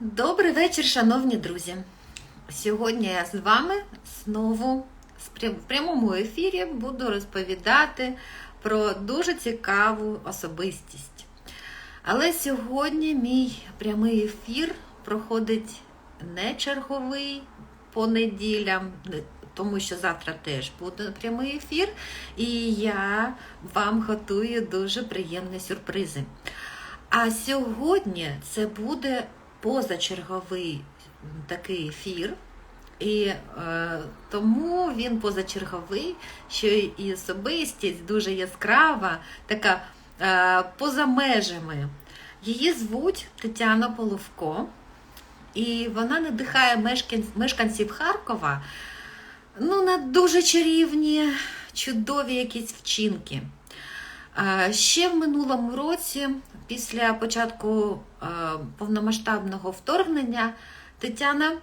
Добрий вечір, шановні друзі. Сьогодні я з вами знову в прямому ефірі буду розповідати про дуже цікаву особистість. Але сьогодні мій прямий ефір проходить не черговий по неділям, тому що завтра теж буде прямий ефір, і я вам готую дуже приємні сюрпризи. А сьогодні це буде позачерговий такий ефір, і е, тому він позачерговий, що і особистість дуже яскрава, така е, поза межами. Її звуть Тетяна Половко, і вона надихає мешканців Харкова ну, на дуже чарівні, чудові якісь вчинки. Ще в минулому році, після початку повномасштабного вторгнення, Тетяна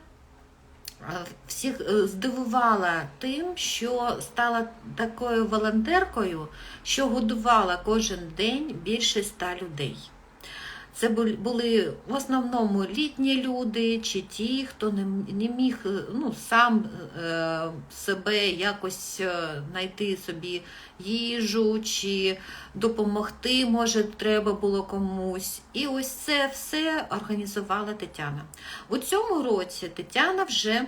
всіх е, здивувала тим, що стала такою волонтеркою, що годувала кожен день більше ста людей. Це були в основному літні люди, чи ті, хто не, міг е, ну, сам е, себе якось е, знайти собі їжу, чи допомогти, може, треба було комусь. І ось це все організувала Тетяна. У цьому році Тетяна вже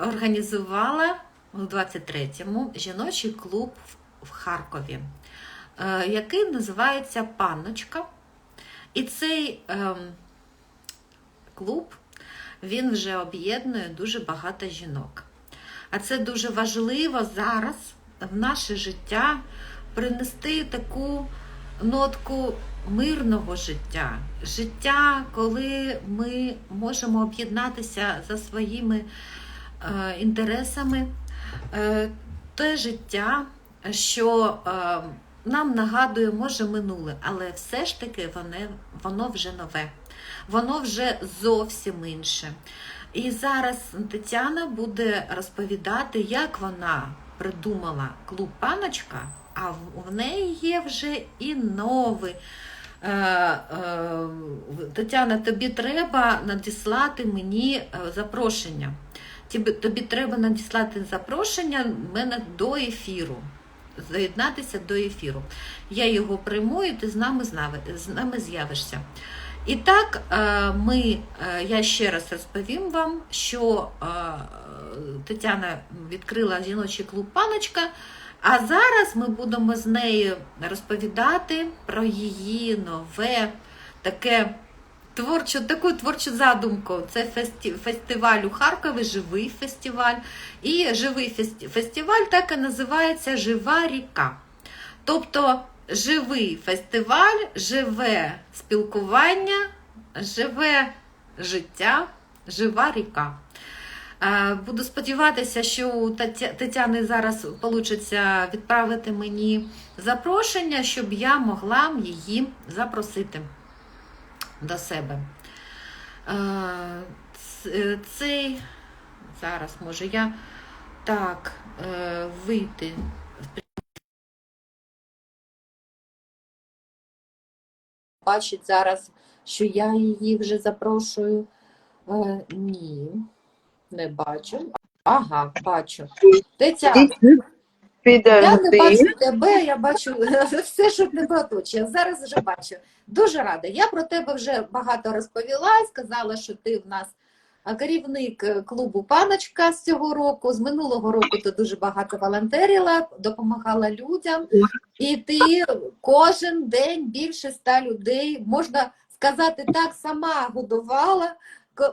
організувала у 23-му жіночий клуб в- Харкові, який називається Панночка. І цей ем, клуб він вже об'єднує дуже багато жінок. А це дуже важливо зараз в наше життя принести таку нотку мирного життя. Життя, коли ми можемо об'єднатися за своїми е, інтересами, е, те життя, що е, нам нагадує, може, минуле, але все ж таки воно, воно вже нове, воно вже зовсім інше. І зараз Тетяна буде розповідати, як вона придумала клуб паночка, а в неї є вже і новий. Е, е, Тетяна, тобі треба надіслати мені е, запрошення. Тобі треба надіслати запрошення мене до ефіру. Заєднатися до ефіру. Я його прийму, і ти з нами, з нами з'явишся. І так, е, ми, е, я ще раз розповім вам, що е, Тетяна відкрила жіночий клуб Паночка, а зараз ми будемо з нею розповідати про її нове таке творчу, таку творчу задумку. Це фестиваль у Харкові, живий фестиваль. І живий фестиваль так і називається Жива ріка. Тобто живий фестиваль, живе спілкування, живе життя, жива ріка. Е, Буду сподіватися, що у Тетяни зараз вийде відправити мені запрошення, щоб я могла її запросити до себе. Е, Цей зараз може я так е, вийти. Бачить зараз, що я її вже запрошую. Е, ні, не бачу. Ага, бачу. Тетяна, я не бачу тебе, я бачу все, щоб не оточує. Зараз вже бачу. Дуже рада. Я про тебе вже багато розповіла, сказала, що ти в нас керівник клубу Паночка з цього року. З минулого року ти дуже багато волонтерила, допомагала людям, і ти кожен день більше ста людей, можна сказати так, сама годувала.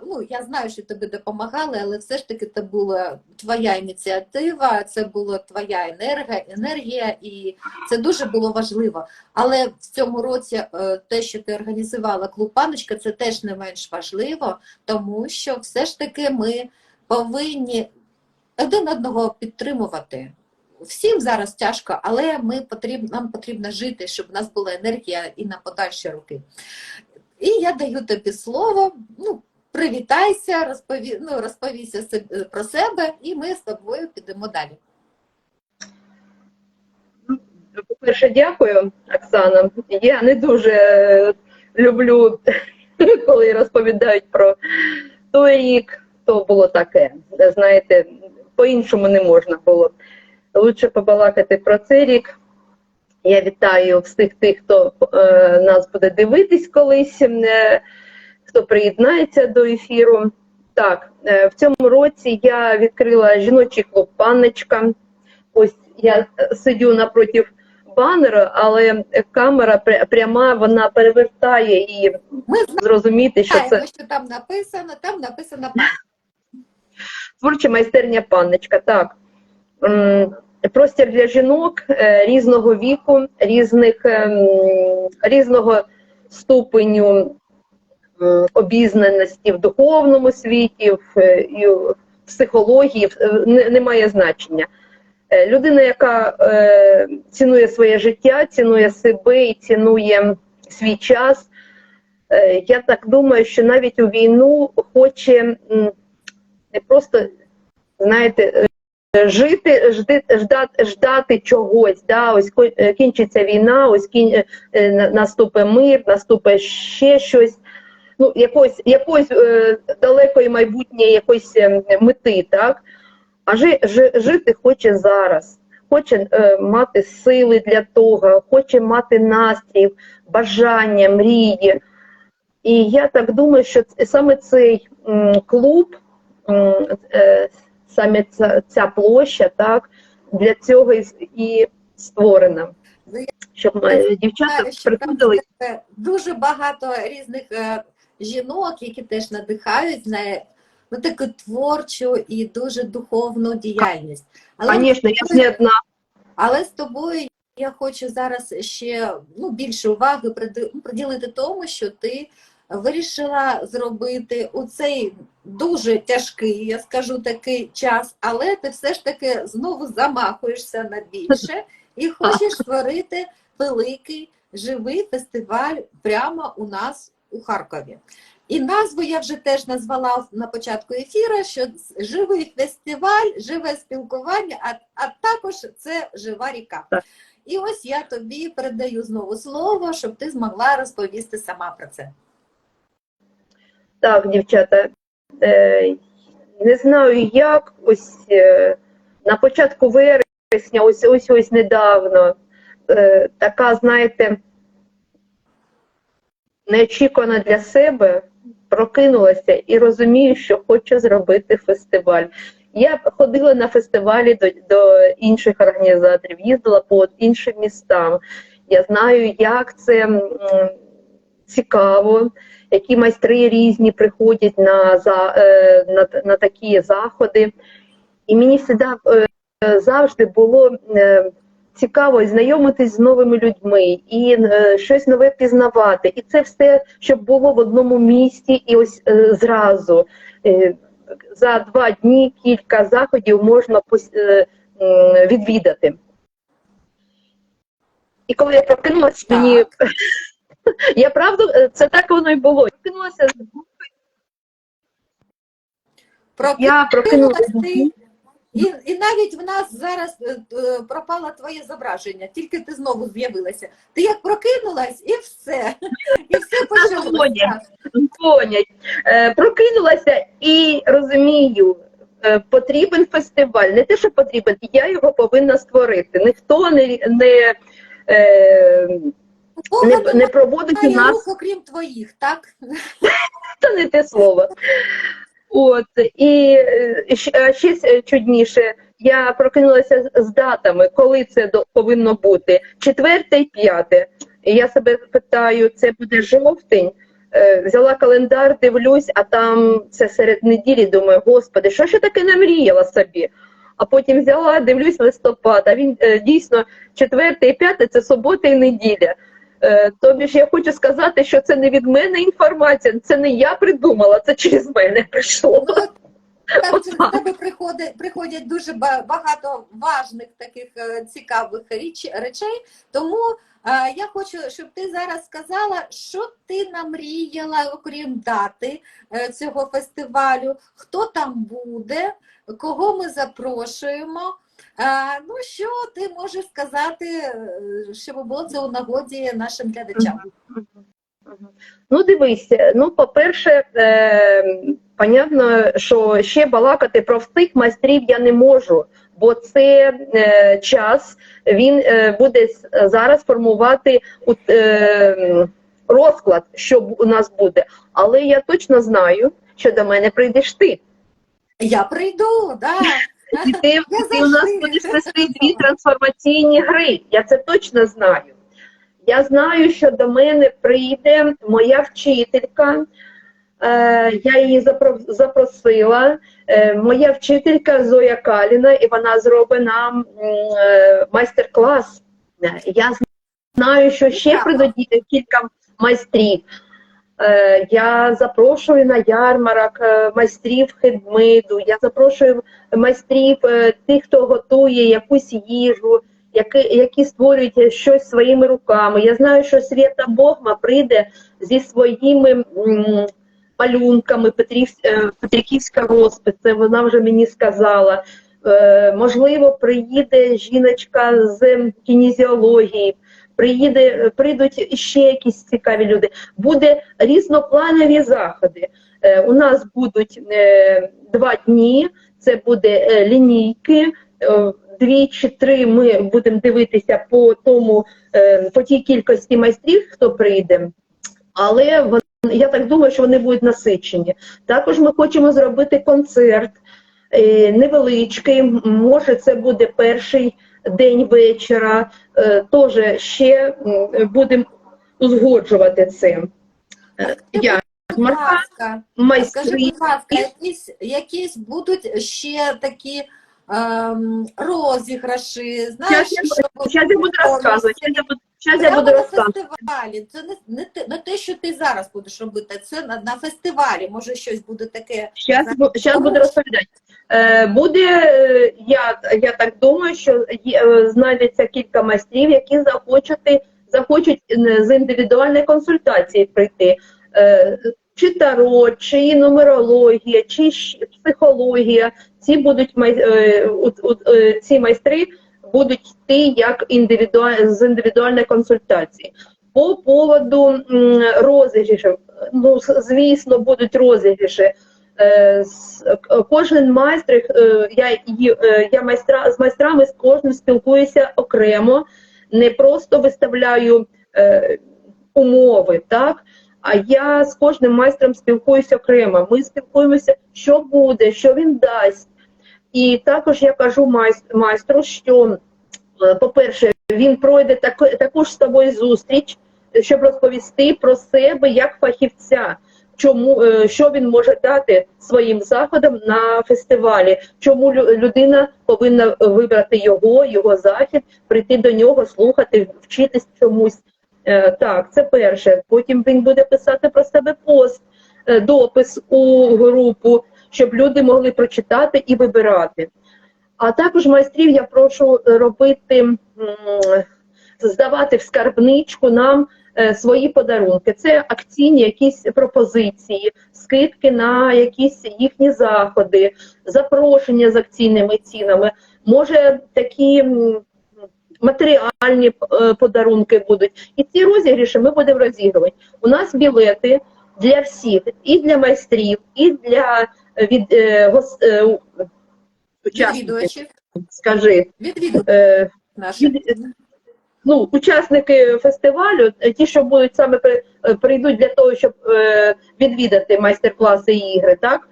Ну, я знаю, що тобі допомагали, але все ж таки це була твоя ініціатива, це була твоя енергія, енергія, і це дуже було важливо. Але в цьому році е, те, що ти організувала клуб Паночка, це теж не менш важливо, тому що все ж таки ми повинні один одного підтримувати. Всім зараз тяжко, але ми потрібно, нам потрібно жити, щоб у нас була енергія і на подальші роки. І я даю тобі слово. Ну, привітайся, розпові, ну, розповіся про себе, і ми з тобою підемо далі. По-перше, дякую, Оксана. Я не дуже люблю коли розповідають про той рік, то було таке. Знаєте, по-іншому не можна було. Лучше побалакати про цей рік. Я вітаю всіх тих, хто е, нас буде дивитись колись, е, хто приєднається до ефіру. Так, е, в цьому році я відкрила жіночий клуб Панночка. Ось я е, сидю напроти банера, але камера пряма, вона перевертає і Ми зрозуміти, що це що там написано, там написано творча майстерня панночка. Так. Простір для жінок е, різного віку, різних, ем, різного ступеню обізнаності в духовному світі, в, е, і в психології, е, не, немає значення. Е, Людина, яка е, цінує своє життя, цінує себе і цінує свій час. Е, я так думаю, що навіть у війну хоче не просто, знаєте, е, жити, жди, ждати, ждати чогось. Да? Ось е, кінчиться війна, ось кін, е, е, на- наступить мир, наступить ще щось. Ну, якось, якось е, далекої майбутнє якоїсь е, мети, так? А жи, жи, жити хоче зараз, хоче е, мати сили для того, хоче мати настрій, бажання, мрії. І я так думаю, що саме цей м, клуб, м, е, саме ця, ця площа, так, для цього і, і створена. Ну, Щоб е, дівчата приходили. дуже багато різних е, жінок, які теж надихають на ну, таку творчу і дуже духовну діяльність. Але Звісно, я ж не одна. Але з тобою я хочу зараз ще ну, більше уваги ну, приділити тому, що ти вирішила зробити у цей дуже тяжкий, я скажу такий час, але ти все ж таки знову замахуєшся на більше і хочеш створити великий живий фестиваль прямо у нас у Харкові. І назву я вже теж назвала на початку ефіру, що живий фестиваль, живе спілкування, а, а також це жива ріка. І ось я тобі передаю знову слово, щоб ти змогла розповісти сама про це. Так, дівчата, е, не знаю як, ось е, на початку вересня, ось ось ось недавно, е, така, знаєте, неочікувана для себе, прокинулася і розумію, що хочу зробити фестиваль. Я ходила на фестивалі до, до інших організаторів, їздила по іншим містам. Я знаю, як це цікаво, які майстри різні приходять на, за, е, на, на такі заходи. І мені завжди, е, завжди було е, цікаво знайомитись з новими людьми і е, щось нове пізнавати. І це все, щоб було в одному місті, і ось е, зразу. Е, за два дні кілька заходів можна пос- е, відвідати. І коли я прокинулась, мені я правда, е, це так воно і було. Прокинулася, я прокинулася. І, і навіть в нас зараз е, е, пропало твоє зображення, тільки ти знову з'явилася. Ти як прокинулась, і все. І все почалося. Дзвонять. Е, прокинулася і розумію, потрібен фестиваль. Не те, що потрібен, я його повинна створити. Ніхто не, не, не, не проводить у нас рук, окрім твоїх, так? це не те слово. От і е, ще чудніше, я прокинулася з- датами, коли це повинно бути. Четверте і п'яте. Я себе питаю, це буде жовтень. Е, Взяла календар, дивлюсь, а там це серед неділі. Думаю, господи, що ж я таке намріяла собі? А потім взяла, дивлюсь листопад. А він е, дійсно четверте і п'яте це субота і неділя. Е, Тобі ж я хочу сказати, що це не від мене інформація, це не я придумала, це через мене прийшло. Ну, так, От через тебе приходить, приходять дуже багато важних таких е, цікавих річ, речей. Тому е, я хочу, щоб ти зараз сказала, що ти намріяла, окрім дати е, цього фестивалю, хто там буде, кого ми запрошуємо. Е, ну, що ти можеш сказати, е, щоб було це у нагоді нашим глядачам? Ну, дивись, ну, по-перше, е, понятно, що ще балакати про всіх майстрів я не можу, бо це е, час, він е, буде зараз формувати е, розклад, що у нас буде. Але я точно знаю, що до мене прийдеш ти. Я прийду, да. Ти у нас будеш вести дві трансформаційні гри. Я це точно знаю. Я знаю, що до мене прийде моя вчителька. Е, я її запро- запросила. Е, моя вчителька Зоя Каліна, і вона зробить нам е, майстер-клас. Я знаю, що ще Цікаво. прийдуть кілька майстрів. Е, Я запрошую на ярмарок е, майстрів хедмиду, я запрошую майстрів е, тих, хто готує якусь їжу, які, які створюють щось своїми руками. Я знаю, що Свята Богма прийде зі своїми малюнками Петрів, Петриківська розпис, це вона вже мені сказала. Можливо, приїде жіночка з кінезіології, приїде, прийдуть ще якісь цікаві люди. Буде різнопланові заходи. Е, У нас будуть е, два дні. Це буде е, лінійки. е, Дві чи три ми будемо дивитися по тому, е, по тій кількості майстрів, хто прийде. Але я так думаю, що вони будуть насичені. Також ми хочемо зробити концерт е, невеличкий. Може, це буде перший день вечора. Е, Теж ще будемо узгоджувати це. Е, Я ласка, скажи, будь ласка, якісь, якісь будуть ще такі ем, розіграші, знаєш, Зараз я- що Зараз я буду розказувати. Зараз я буду, щас я буду розказувати. фестивалі. Це не, не, те, не те, що ти зараз будеш робити, це на, на фестивалі. Може, щось буде таке. Щас, бу- щас буду розповідати. Е, буде, е, я, я так думаю, що є, е, знайдеться кілька майстрів, які захочуть, захочуть е, з індивідуальної консультації прийти. Е, чи таро, чи нумерологія, чи щ- психологія. Ці будуть май, е, у- у- е, ці майстри будуть йти як індивідуаль, з індивідуальної консультації. По поводу м, розіграшів, ну, звісно, будуть розіграші. Е, к- Кожен майстер, е, я, е, я майстра, з майстрами з кожним спілкуюся окремо, не просто виставляю е, умови, так? А я з кожним майстром спілкуюся окремо. Ми спілкуємося, що буде, що він дасть. І також я кажу майстру, що, е, по-перше, він пройде так, таку ж з тобою зустріч, щоб розповісти про себе як фахівця, чому, е, що він може дати своїм заходам на фестивалі, чому людина повинна вибрати його, його захід, прийти до нього, слухати, вчитись чомусь. Е, Так, це перше. Потім він буде писати про себе пост, допис у групу, щоб люди могли прочитати і вибирати. А також майстрів я прошу робити, здавати в скарбничку нам е, свої подарунки. Це акційні якісь пропозиції, скидки на якісь їхні заходи, запрошення з акційними цінами. Може, такі матеріальні е, подарунки будуть. І ці розігріші ми будемо розігрувати. У нас білети для всіх, і для майстрів, і для е, від, е, гос, е, учасників. Скажи, відвідувачів е, наших. від- ну, учасники фестивалю, ті, що будуть саме при- прийдуть для того, щоб е, відвідати майстер-класи і ігри, так?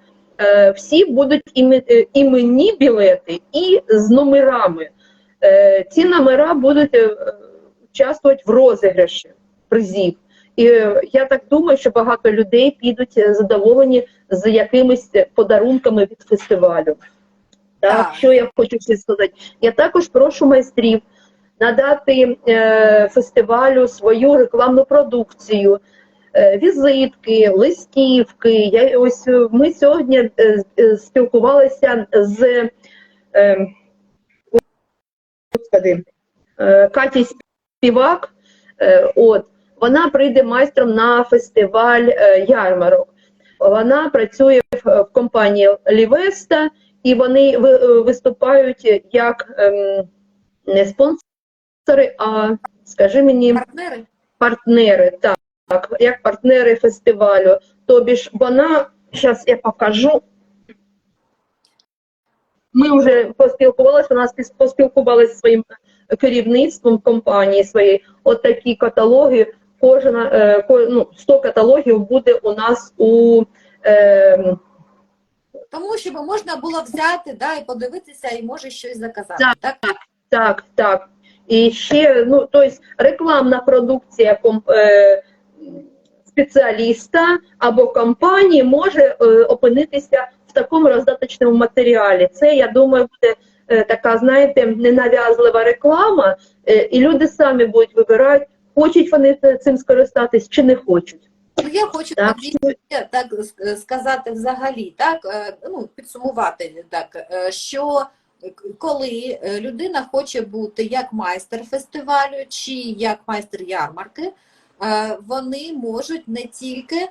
Всі будуть іме- іменні білети і з номерами. Ці номера будуть участвувати в розіграші призів. І е, я так думаю, що багато людей підуть е, задоволені з якимись подарунками від фестивалю. Так, Так. що я хочу ще сказати? Я також прошу майстрів надати е, фестивалю свою рекламну продукцію, е, візитки, листівки. Я, ось е, ми сьогодні е, е, спілкувалися з е, господи, е, Каті Співак. Е, от, вона прийде майстром на фестиваль е, ярмарок. Вона працює в, в компанії Лівеста, і вони е, виступають як ем, не спонсори, а скажи мені Партнери. партнери. Так. як партнери фестивалю. Тобі ж вона, зараз я покажу. Ми вже поспілкувалися, у нас поспілкувалися зі своїм керівництвом компанії своєї. От такі каталоги, кожна, е, ну, 100 каталогів буде у нас у е, Тому щоб можна було взяти да, і подивитися, і може щось заказати. Так. Так? Так, так. І ще, ну, тобто рекламна продукція е, спеціаліста або компанії може е, опинитися в такому роздаточному матеріалі. Це, я думаю, буде е, така, знаєте, ненав'язлива реклама, е, і люди самі будуть вибирати, хочуть вони цим скористатись чи не хочуть. Ну, я хочу Так. так сказати взагалі, так, е, ну, підсумувати так, е, що коли е, людина хоче бути як майстер фестивалю чи як майстер ярмарки, вони можуть не тільки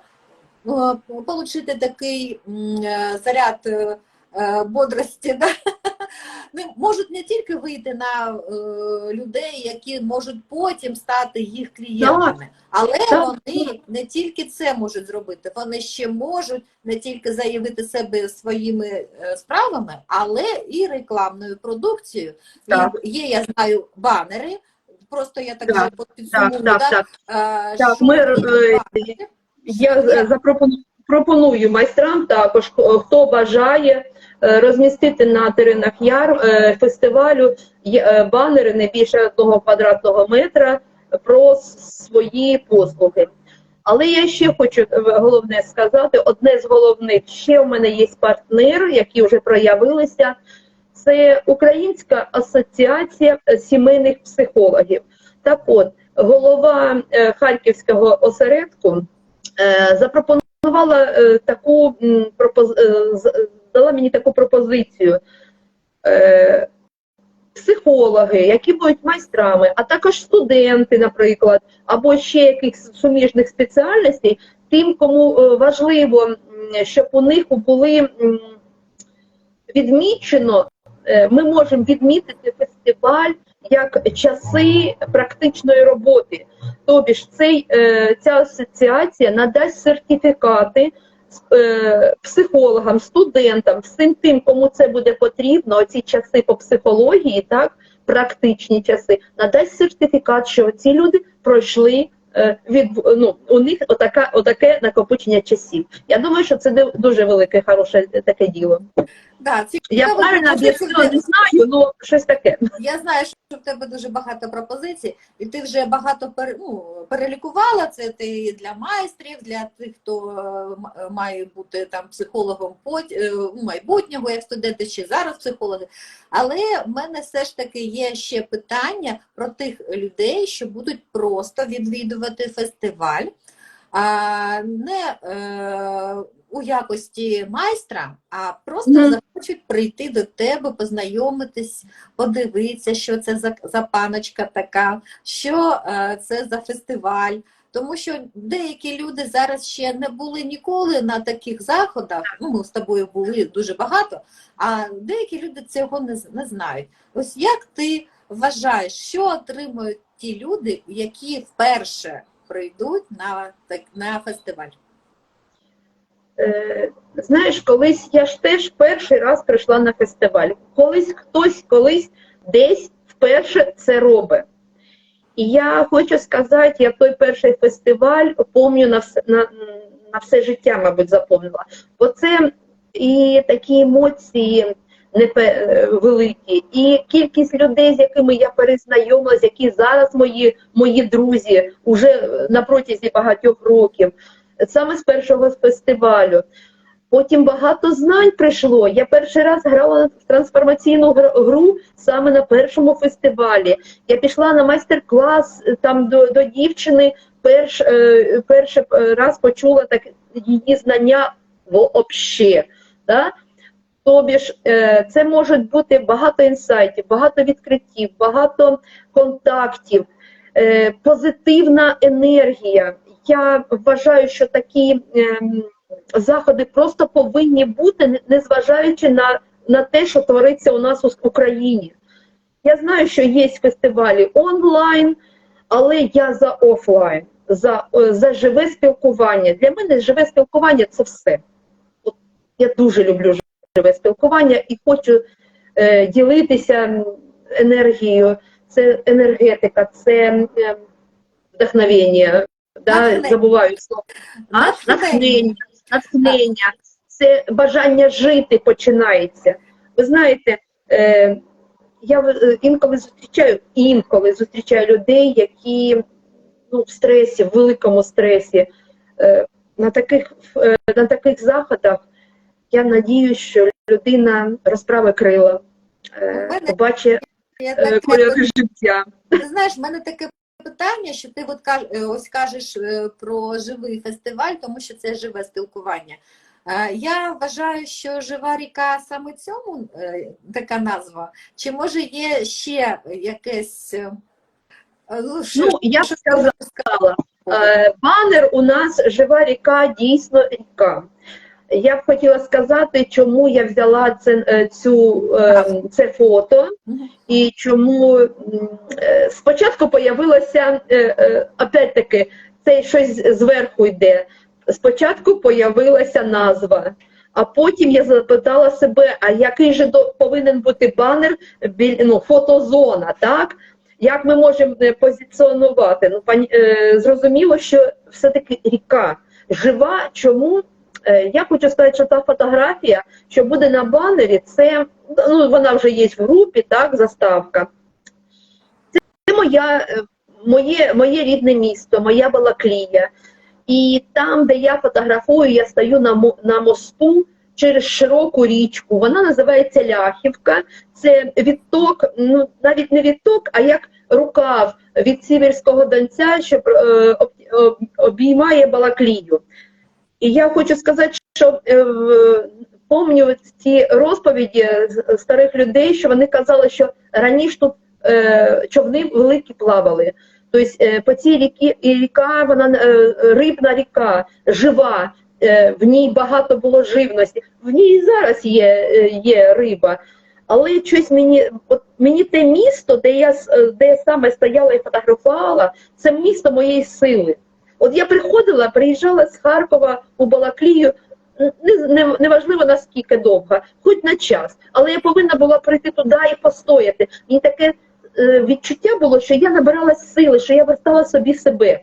отримати такий заряд бодрості, да? Не можуть не тільки вийти на е, людей, які можуть потім стати їх клієнтами, але Так. вони не тільки це можуть зробити, вони ще можуть не тільки заявити себе своїми е, справами, але і рекламною продукцією. Так. І є, я знаю, банери. Просто я так Так, підсумую, Так, так, так. е, Так, ми, е. Я запропоную пропоную майстрам також, хто бажає розмістити на теренах яр е, фестивалю е, банери не більше одного квадратного метра про свої послуги. Але я ще хочу е, головне сказати: одне з головних ще в мене є партнер, які вже проявилися. Це Українська асоціація е, сімейних психологів. Так от, голова е, Харківського осередку е, запропонувала е, таку дала мені таку пропозицію. Е, Психологи, які будуть майстрами, а також студенти, наприклад, або ще якихось суміжних спеціальностей, тим, кому е, важливо, щоб у них були відмічено, е, ми можемо відмітити фестиваль як часи практичної роботи. Тобі ж цей, е, ця асоціація надасть сертифікати психологам, студентам, всім тим, кому це буде потрібно, оці часи по психології, так, практичні часи, надасть сертифікат, що ці люди пройшли. е, Від, ну, у них отака, отаке накопичення часів. Я думаю, що це ду- дуже велике, хороше таке діло. Да, Я правильно об'яснила, не знаю, ну щось таке. Я знаю, що в тебе дуже багато пропозицій, і ти вже багато пере, ну, перелікувала це ти для майстрів, для тих, хто має бути там психологом пот- е, майбутнього, як студенти чи зараз психологи. Але в мене все ж таки є ще питання про тих людей, що будуть просто відвідувати фестиваль, не е, у якості майстра, а просто Мгм. захочуть прийти до тебе, познайомитись, подивитися, що це за, за паночка така, що е, це за фестиваль. Тому що деякі люди зараз ще не були ніколи на таких заходах. Ну, ми з тобою були дуже багато, а деякі люди цього не, не знають. Ось як ти вважаєш, що отримують ті люди, які вперше прийдуть на, на фестиваль? Е, знаєш, колись я ж теж перший раз прийшла на фестиваль. Колись хтось колись десь вперше це робить. І я хочу сказати, я той перший фестиваль помню на все, на, на все життя, мабуть, запомнила. Бо це і такі емоції великі, і кількість людей, з якими я перезнайомилась, які зараз мої, мої друзі уже на протязі багатьох років саме з першого фестивалю. Потім багато знань прийшло. Я перший раз грала в трансформаційну гру саме на першому фестивалі. Я пішла на майстер-клас е, там до, до дівчини. Перш, е, перший е, раз почула так її знання вообще. Да? Тобі ж е, це можуть бути багато інсайтів, багато відкриттів, багато контактів, е, позитивна енергія. Я вважаю, що такі ем, заходи просто повинні бути, незважаючи на, на те, що твориться у нас с- Україні. Я знаю, що є фестивалі онлайн, але я за офлайн. за, е, за живе спілкування. Для мене живе спілкування це все. Я дуже люблю живе спілкування і хочу е, ділитися енергією. Це енергетика, це е, вдохновення. Да, забуваю слово. А? Натхнення, натхнення, це бажання жити починається. Ви знаєте, е, я е, інколи зустрічаю, інколи зустрічаю людей, які ну, в стресі, в великому стресі. Е, на, таких, е, на таких заходах я надію, що людина розправить крила, е, побачить е, так життя. Ти знаєш, в мене таке питання, що ти от каж, е, ось кажеш про живий фестиваль, тому що це живе спілкування. Я вважаю, що жива ріка саме цьому така назва. Чи може є ще якесь. Ну, що- Ну, я б сказала, Банер у нас жива ріка, дійсно ріка. Я б хотіла сказати, чому я взяла це, е, цю, е, це фото і чому е, спочатку появилося, е, опять-таки, це щось зверху йде. Спочатку появилася назва, а потім я запитала себе, а який же повинен бути банер, ну, фотозона, так? Як ми можемо позиціонувати? Ну, зрозуміло, що все-таки ріка жива. Чому? Е, я хочу сказати, що та фотографія, що буде на банері, це ну, вона вже є в групі, так, заставка. Це, це моя, е, моє, моє рідне місто, моя Балаклія. І там, де я фотографую, я стою на, на мосту через широку річку. Вона називається Ляхівка. Це відток, ну навіть не відток, а як рукав від Сіверського Донця, що е, об- об- обіймає Балаклію. І я хочу сказати, що е, помню ці розповіді з- старих людей, що вони казали, що раніше тут е, човни великі плавали. Тобто е, по цій рікі і ріка, вона е, рибна ріка, жива, е, в ній багато було живності. В ній і зараз є, е, є риба. Але щось мені, от мені те місто, де я, е, де я саме стояла і фотографувала, це місто моєї сили. От я приходила, приїжджала з Харкова у Балаклію, не, не, неважливо наскільки довго, хоч на час, але я повинна була прийти туди і постояти. Мені таке е, відчуття було, що я набиралась сили, що я вертала собі себе.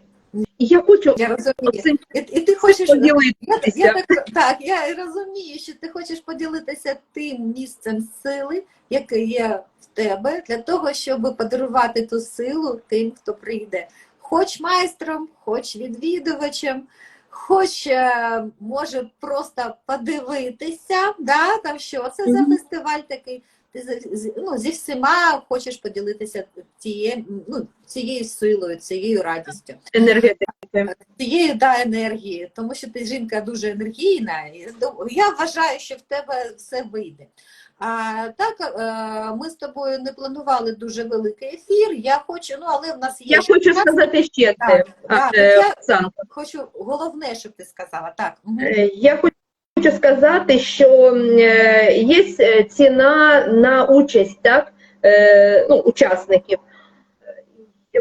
І я хочу Я розумію. цим І, і ти хочеш я, поділитися. я так, так, я розумію, що ти хочеш поділитися тим місцем сили, яке є в тебе, для того, щоб подарувати ту силу тим, хто прийде. Хоч майстром, хоч відвідувачем, хоч е, може просто подивитися, да, там що це за фестиваль такий. Ти ну, зі всіма хочеш поділитися цією, ну, цією силою, цією радістю енергетики. цією да, енергією, тому що ти жінка дуже енергійна, і я вважаю, що в тебе все вийде. А так е, ми з тобою не планували дуже великий ефір. Я хочу, ну але в нас є Я ще хочу час. сказати ще Так, так, е, я- Хочу головне, щоб ти сказала. Так. Е, Я хочу сказати, що е, є ціна на участь, так, ну, учасників.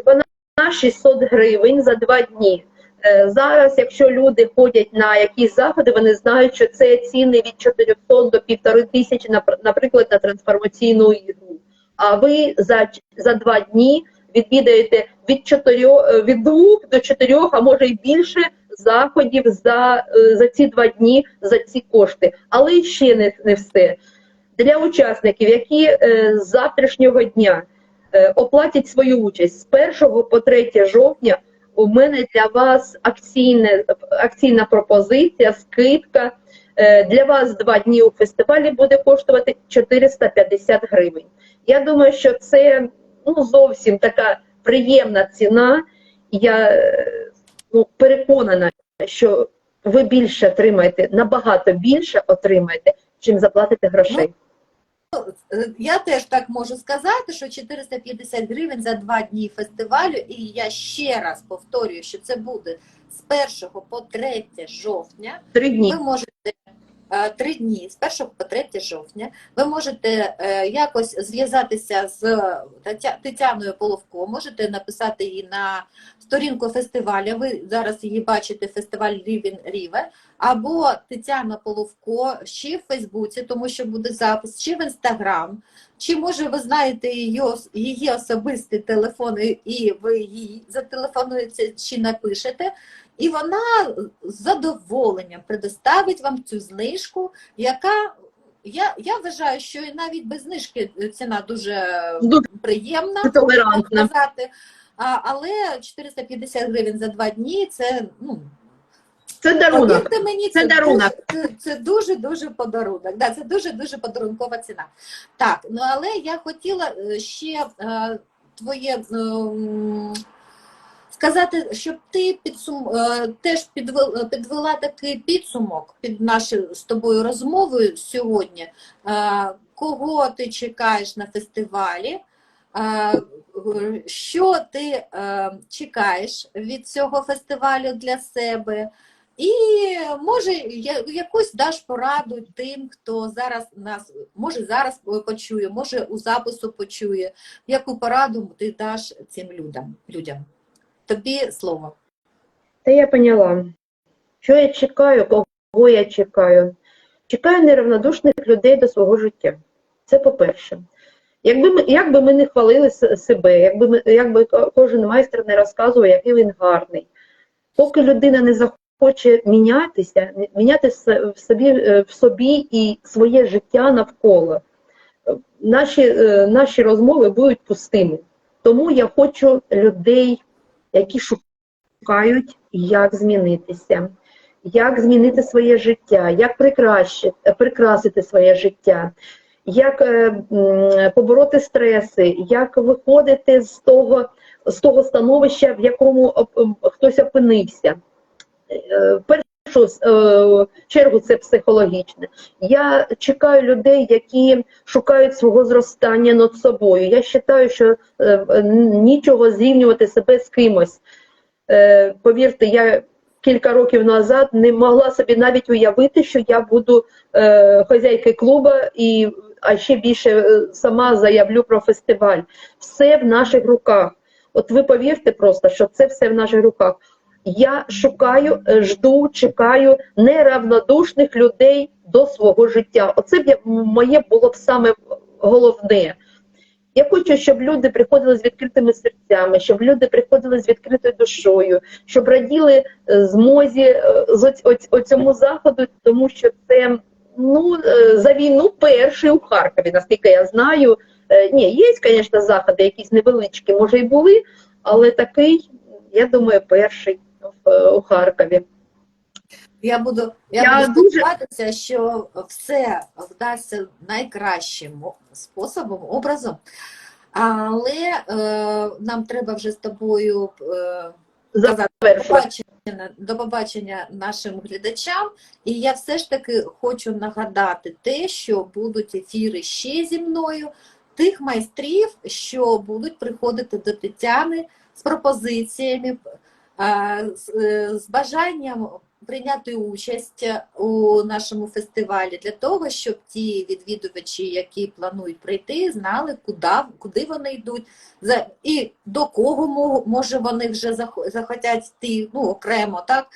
Вона 600 гривень за два дні. Е, Зараз, якщо люди ходять на якісь заходи, вони знають, що це ціни від 400 до 1500 тисяч, напр- наприклад, на трансформаційну ігру. А ви за, за два дні відвідаєте від 4, від 2 до 4, а може й більше заходів за, е, за ці два дні, за ці кошти. Але ще не, не все. Для учасників, які е, з завтрашнього дня е, оплатять свою участь з 1 по 3 жовтня, у мене для вас акційне, акційна пропозиція, скидка. Е, Для вас два дні у фестивалі буде коштувати 450 гривень. Я думаю, що це ну, зовсім така приємна ціна. Я е, ну, переконана, що ви більше отримаєте, набагато більше отримаєте, чим заплатите грошей. Е, Я теж так можу сказати, що 450 гривень за два дні фестивалю, і я ще раз повторюю, що це буде з 1 по 3 жовтня. Три дні. Ви можете е, три дні з 1 по 3 жовтня ви можете е, якось зв'язатися з Тетяною Половко, можете написати її на сторінку фестивалю. Ви зараз її бачите, фестиваль Рівень Ріве, або Тетяна Половко, чи в Фейсбуці, тому що буде запис, чи в Інстаграм, чи може ви знаєте її, її особистий телефон і- ви їй зателефонуєте чи напишете, і вона з задоволенням предоставить вам цю знижку, яка я, я вважаю, що і навіть без знижки ціна дуже приємна, сказати. Але 450 гривень за два дні це ну Це дарунок. повірте мені, Це дарунок. дуже- Це, це дуже дуже подарунок. Да, це дуже дуже подарункова ціна. Так, ну але я хотіла е, ще е, твоє. ем, Сказати, щоб ти підсум е, теж підвела, підвела такий підсумок під нашою з тобою розмовою сьогодні. Е, Кого ти чекаєш на фестивалі? Е, Що ти е, чекаєш від цього фестивалю для себе? І може якусь даш пораду тим, хто зараз нас може зараз почує, може у запису почує. Яку пораду ти даш цим людям? людям? Тобі слово. Та я поняла. Що я чекаю, кого я чекаю? Чекаю неравнодушних людей до свого життя. Це по-перше. Якби ми, як би ми не хвалили себе, якби, ми, якби кожен майстер не розказував, який він гарний, поки людина не захоче мінятися, міняти в собі, е, в собі і своє життя навколо, наші, е, наші розмови будуть пустими. Тому я хочу людей, які шукають, як змінитися, як змінити своє життя, як прикрасити своє життя, як е, побороти стреси, як виходити з того, з того становища, в якому хтось опинився. В першу е, чергу це психологічне. Я чекаю людей, які шукають свого зростання над собою. Я вважаю, що е, нічого зрівнювати себе з кимось. Е, Повірте, я кілька років назад не могла собі навіть уявити, що я буду е, клуба і а ще більше сама заявлю про фестиваль. Все в наших руках. От ви повірте просто, що це все в наших руках. Я шукаю, е, жду, чекаю неравнодушних людей до свого життя. Оце б моє було б саме головне. Я хочу, щоб люди приходили з відкритими серцями, щоб люди приходили з відкритою душою, щоб раділи е, змозі е, з оцьому заходу, тому що це ну, за війну перший у Харкові, наскільки я знаю. Ні, є, звісно, заходи, якісь невеличкі, може, і були, але такий, я думаю, перший в- у Харкові. Я буду, я Я буду дуже- сподіватися, що все вдасться найкращим способом, образом. Але е, нам треба вже з тобою е, побачення, до побачення нашим глядачам. І я все ж таки хочу нагадати те, що будуть ефіри ще зі мною, тих майстрів, що будуть приходити до Тетяни з пропозиціями, з, е, бажанням прийняти участь у нашому фестивалі для того, щоб ті відвідувачі, які планують прийти, знали, куди, куди вони йдуть, і до кого може вони вже захо- захотять йти ну, окремо, так?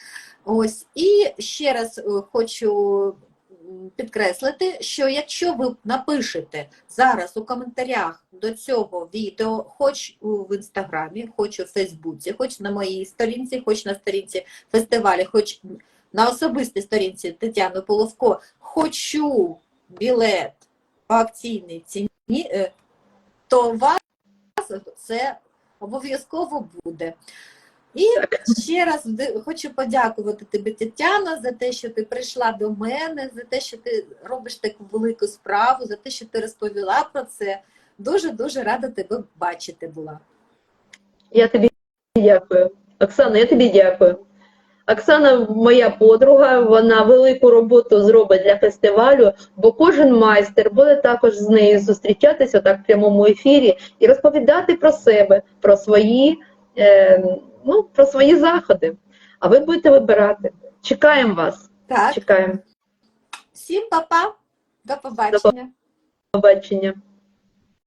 Ось. І ще раз е, хочу підкреслити, що якщо ви напишете зараз у коментарях до цього відео, хоч в інстаграмі, хоч у Фейсбуці, хоч на моїй сторінці, хоч на сторінці фестивалю, хоч на особистій сторінці Тетяни Половко, хочу білет по акційній ціні, е, то вас це обов'язково буде. І ще раз хочу подякувати тобі, Тетяна, за те, що ти прийшла до мене, за те, що ти робиш таку велику справу, за те, що ти розповіла про це. Дуже-дуже рада тебе бачити була. Я тобі дякую. Оксана, я тобі дякую. Оксана моя подруга, вона велику роботу зробить для фестивалю, бо кожен майстер буде також з нею зустрічатися так в прямому ефірі і розповідати про себе, про свої, е, ну, про свої заходи. А ви будете вибирати. Чекаємо вас. Так, Чекаємо. Всім па-па, до побачення. Побачення.